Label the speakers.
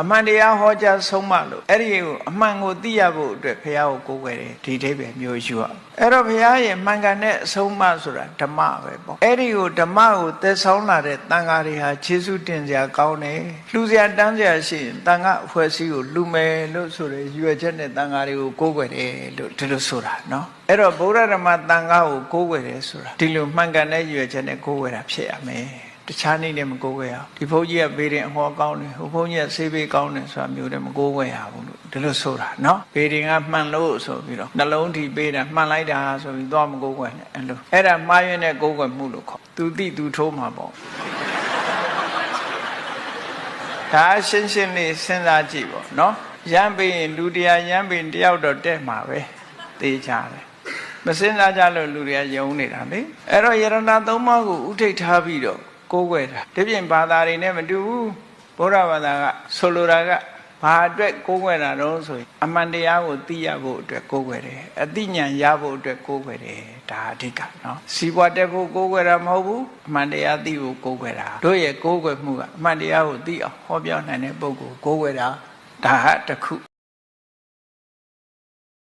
Speaker 1: အမှန်တရားဟောကြားဆုံးမလို့အဲ့ဒီကိုအမှန်ကိုသိရဖို့အတွက်ဘုရားကိုကိုးကွယ်တယ်ဒီအိဗယ်မျိုးယူရအဲ့တော့ဘုရားရဲ့မှန်ကန်တဲ့အဆုံးအမဆိုတာဓမ္မပဲပေါ့အဲ့ဒီကိုဓမ္မကိုသက်ဆောင်လာတဲ့တန်ဃာတွေဟာခြေဆုတင်စရာကောင်းတယ်လှူစရာတန်းစရာရှိရင်တန်ဃာအဖွဲ့အစည်းကိုလှူမယ်လို့ဆိုရယ်ရွယ်ချက်နဲ့တန်ဃာတွေကိုကိုးကွယ်တယ်လို့ဒီလိုဆိုတာနော်အဲ့တော့ဗုဒ္ဓဓမ္မတန်ဃာကိုကိုးကွယ်တယ်ဆိုတာဒီလိုမှန်ကန်တဲ့ရွယ်ချက်နဲ့ကိုးကွယ်တာဖြစ်ရမယ် တခြားနည်းနဲ့မကိုးကွယ်အောင်ဒီဘုန်းကြီးကဘေးရင်အဟောကောင်းတယ်ဟိုဘုန်းကြီးကဆေးဘေးကောင်းတယ်ဆိုတာမျိုးနဲ့မကိုးကွယ်ရဘူးလို့ဒီလိုဆိုတာနော်ဘေးရင်ကမှန်လို့ဆိုပြီးတော့နှလုံးထိပေးတာမှန်လိုက်တာဆိုပြီးသွားမကိုးကွယ်နဲ့အဲ့လိုအဲ့ဒါမှားရွံ့တဲ့ကိုးကွယ်မှုလို့ခေါ်သူတိသူထိုးမှာပေါ့ဒါရှင်းရှင်းလေးစဉ်းစားကြည့်ပေါ့နော်ရမ်းပေးရင်လူတရားရမ်းပေးတယောက်တော့တက်မှာပဲသိကြတယ်မစင်စားကြလို့လူတွေကယုံနေတာလေအဲ့တော့ယရဏသုံးပါးကိုဥထိတ်ထားပြီးတော့ ကိုးကွယ်တာဒီပြင်ဘာသာတွေနဲ့မတူဘူးဘုရားဘာသာကဆိုလိုတာကဘာအတွက်ကိုးကွယ်တာတော့ဆိုရင်အမှန်တရားကိုသိရဖို့အတွက်ကိုးကွယ်တယ်အသိဉာဏ်ရဖို့အတွက်ကိုးကွယ်တယ်ဒါအဓိကနော်စီးပွားတက်ဖို့ကိုးကွယ်တာမဟုတ်ဘူးအမှန်တရားသိဖို့ကိုးကွယ်တာတို့ရဲ့ကိုးကွယ်မှုကအမှန်တရားကိုသိအောင်ဟောပြောနိုင်တဲ့ပုဂ္ဂိုလ်ကိုးကွယ်တာဒါဟာတစ်ခု